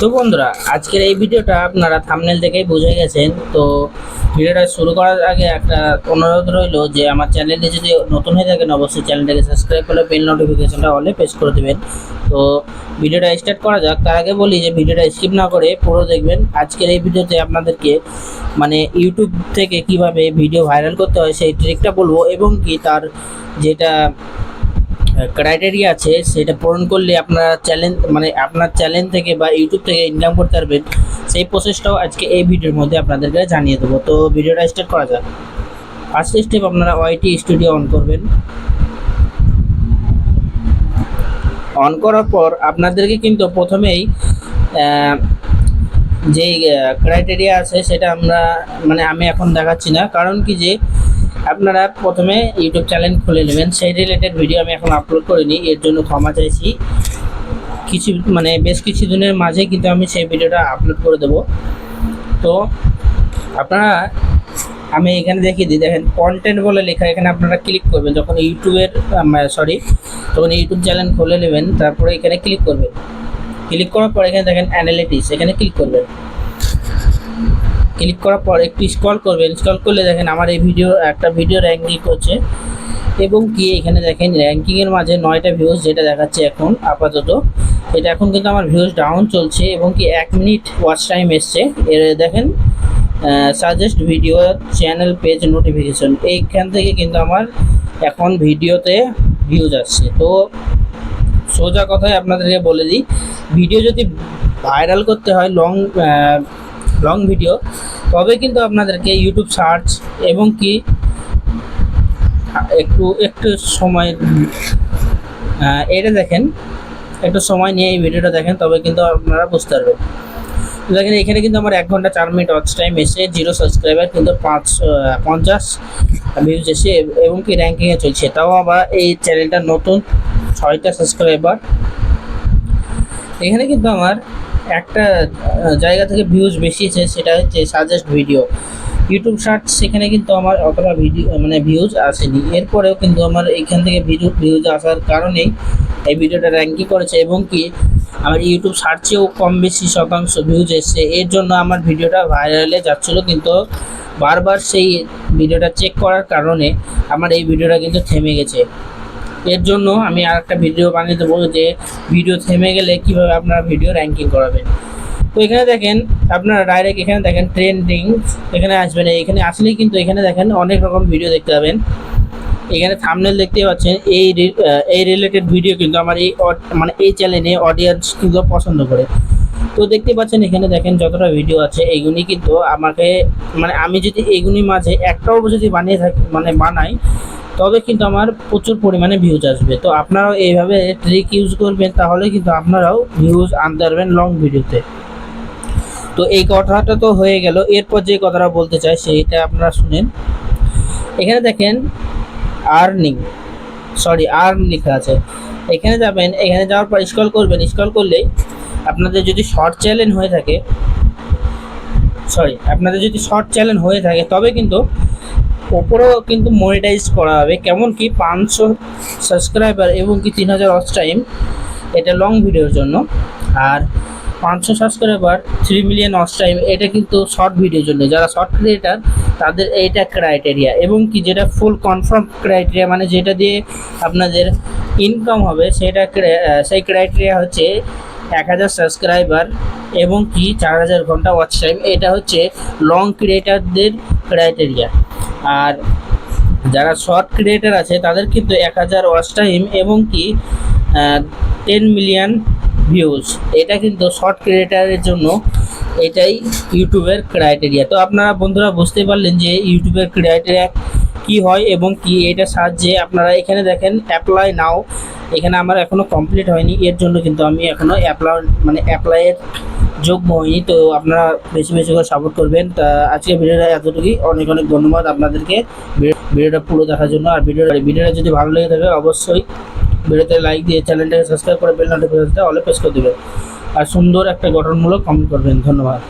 তো বন্ধুরা, আজকের এই ভিডিওটা আপনারা থামনেল থেকেই বুঝে গেছেন। তো ভিডিওটা শুরু করার আগে একটা অনুরোধ রইল যে আমার চ্যানেলটি যদি নতুন হয়ে থাকেন, অবশ্যই চ্যানেলটাকে সাবস্ক্রাইব করে বেল নোটিফিকেশনটা অলে প্রেস করে দেবেন। তো ভিডিওটা স্টার্ট করা যাক। তার আগে বলি যে ভিডিওটা স্কিপ না করে পুরো দেখবেন। আজকের এই ভিডিওতে আপনাদেরকে মানে ইউটিউব থেকে কীভাবে ভিডিও ভাইরাল করতে হয় সেই ট্রিকটা বলব এবং কি তার যেটা ক্রাইটেরিয়া আছে, সেটা পূরণ করলে আপনার চ্যালেঞ্জ মানে আপনার চ্যালেঞ্জ থেকে বা ইউটিউব থেকে ইনকাম করতে পারবেন। সেই প্রসেসটাও আজকে এই ভিডিওর মধ্যে আপনাদেরকে জানিয়ে দেবো। তো ভিডিওটা স্টার্ট করা যাক। ফার্স্ট স্টেপ আপনারা ওয়াইটি স্টুডিও অন করবেন। অন করার পর আপনাদেরকে কিন্তু প্রথমেই যেই ক্রাইটেরিয়া আছে সেটা আমরা মানে আমি এখন দেখাচ্ছি না। কারণ কি যে আপনারা প্রথমে ইউটিউব চ্যানেল খুলে নেবেন। সেই রিলেটেড ভিডিও আমি এখন আপলোড করিনি, এর জন্য ক্ষমা চাইছি। কিছু মানে বেশ কিছু দিনের মাঝে কিন্তু আমি সেই ভিডিওটা আপলোড করে দেবো। তো আপনারা, আমি এখানে দেখিয়ে দিই, দেখেন কন্টেন্ট বলে লেখা, এখানে আপনারা ক্লিক করবেন। যখন ইউটিউবের সরি তখন ইউটিউব চ্যানেল খুলে নেবেন, তারপরে এখানে ক্লিক করবেন। ক্লিক করার পর এখানে দেখেন অ্যানালিটিক্স এখানে ক্লিক করবেন। ক্লিক করার পর একটু স্ক্রল করবেন। স্ক্রল করলে দেখেন আমার এই ভিডিও একটা ভিডিও র্যাঙ্কিং করছে এবং কি এখানে দেখেন র্যাঙ্কিংয়ের মাঝে নয়টা ভিউজ যেটা দেখাচ্ছে এখন আপাতত। এটা এখন কিন্তু আমার ভিউজ ডাউন চলছে এবং কি এক মিনিট ওয়াচ টাইম এসছে। এর দেখেন suggest video channel page notification এইখান থেকে কিন্তু আমার এখন ভিডিওতে ভিউজ আসছে। তো সোজা কথায় আপনাদেরকে বলে দিই ভিডিও যদি ভাইরাল করতে হয় লং লং ভিডিও তবে কিন্তু আপনাদেরকে ইউটিউব সার্চ এবং কি, একটু একটু সময় এটা দেখেন, একটু সময় নিয়ে এই ভিডিওটা দেখেন, তবে কিন্তু আপনারা বুঝতে পারবেন। দেখেন, এখানে কিন্তু আমার এক ঘণ্টা চার মিনিট ওয়াচ টাইম এসে জিরো সাবস্ক্রাইবার কিন্তু পাঁচ পঞ্চাশ ভিউজ এসে এবং কি র্যাঙ্কিংয়ে চলছে। তাও আবার এই চ্যানেলটা নতুন, ছয়টা সাবস্ক্রাইবার এখানে কিন্তু আমার একটা জায়গা থেকে ভিউজ বেশি এসে সেটা হচ্ছে সাজেস্ট ভিডিও ইউটিউব সার্চ সেখানে কিন্তু আমার অতটা ভিডিও মানে ভিউজ আসেনি। এরপরেও কিন্তু আমার এইখান থেকে ভিডিও ভিউজ আসার কারণেই এই ভিডিওটা র্যাঙ্কিং করেছে এবং কি, আমার ইউটিউব সার্চেও কম বেশি শতাংশ ভিউজ এসছে। এর জন্য আমার ভিডিওটা ভাইরালে যাচ্ছিল, কিন্তু বারবার সেই ভিডিওটা চেক করার কারণে আমার এই ভিডিওটা কিন্তু থেমে গেছে। এর জন্য আমি আর একটা ভিডিও বানিয়ে দেবো যে ভিডিও থেমে গেলে কীভাবে আপনারা ভিডিও র্যাঙ্কিং করাবেন। তো এখানে দেখেন, আপনারা ডাইরেক্ট এখানে দেখেন ট্রেন্ডিং এখানে আসবেন এখানে আসলেই কিন্তু এখানে দেখেন অনেক রকম ভিডিও দেখতে পাবেন। এখানে থামনেল দেখতে পাচ্ছেন, এই এই রিলেটেড ভিডিও কিন্তু আমার এই মানে এই চ্যানেলে অডিয়েন্স কিন্তু পছন্দ করে। তো দেখতে পাচ্ছেন এখানে দেখেন যতটা ভিডিও আছে এইগুলি কিন্তু আমাকে মানে আমি যদি এইগুলির মাঝে একটাও যদি বানিয়ে থাকি মানে বানাই তবে কিন্তু আমার প্রচুর পরিমাণে ভিউজ আসবে। তো আপনারাও এইভাবে ট্রিক ইউজ করবেন, তাহলে কিন্তু আপনারাও ভিউজ আনতে পারবেন লং ভিডিওতে তো এই কথাটা তো হয়ে গেল। এরপর যে কথাটা বলতে চাই, সেইটা আপনারা শুনেন। এখানে দেখেন আর্নিং সরি আর্ন লেখা আছে। এখানে যাবেন, এখানে যাওয়ার পর স্ক্রল করবেন। স্ক্রল করলেই আপনাদের যদি শর্ট চ্যানেল হয়ে থাকে সরি আপনাদের যদি শর্ট চ্যানেল হয়ে থাকে, তবে কিন্তু ওপরেও কিন্তু মনিটাইজ করা হবে। কেমন কি পাঁচশো সাবস্ক্রাইবার এবং কি তিন হাজার ওয়াচ টাইম এটা লং ভিডিওর জন্য। আর পাঁচশো subscriber three million watch time এটা কিন্তু শর্ট ভিডিওর জন্য। যারা শর্ট ক্রিয়েটার তাদের এইটা ক্রাইটেরিয়া এবং কি যেটা ফুল কনফার্ম ক্রাইটেরিয়া মানে যেটা দিয়ে আপনাদের ইনকাম হবে, সেটা সেই ক্রাইটেরিয়া হচ্ছে এক হাজার সাবস্ক্রাইবার এবং কি চার হাজার ঘণ্টা ওয়াচ টাইম এটা হচ্ছে লং ক্রিয়েটারদের ক্রাইটেরিয়া আর যারা শর্ট ক্রিয়েটার আছে, তাদের কিন্তু এক হাজার ওয়াচ টাইম এবং কি টেন মিলিয়ন ভিউজ এটা কিন্তু শর্ট ক্রিয়েটারের জন্য এটাই ইউটিউবের ক্রাইটেরিয়া তো আপনারা বন্ধুরা বুঝতে পারলেন যে ইউটিউবের ক্রাইটেরিয়া কি হয় এবং কি এটা সাহায্যে আপনারা এখানে দেখেন অ্যাপ্লাই নাও এখানে আমার এখনও কমপ্লিট হয়নি। এর জন্য কিন্তু আমি এখনও অ্যাপ্লাই মানে অ্যাপ্লাইয়ের যোগ্য হয়নি তো আপনারা বেশি বেশি করে সাপোর্ট করবেন। তা আজকে ভিডিওটা এতটুকুই। অনেক অনেক ধন্যবাদ আপনাদেরকে। ভিডিও- ভিডিওটা পুরো দেখার জন্য। আর ভিডিওটা ভিডিওটা যদি ভালো লেগে থাকে, অবশ্যই ভিডিওতে লাইক দিয়ে চ্যানেলটাকে সাবস্ক্রাইব করে বেল নোটিফিকেশনটা অলে প্রেস করে দেবেন। আর সুন্দর একটা গঠনমূলক কমেন্ট করবেন। ধন্যবাদ।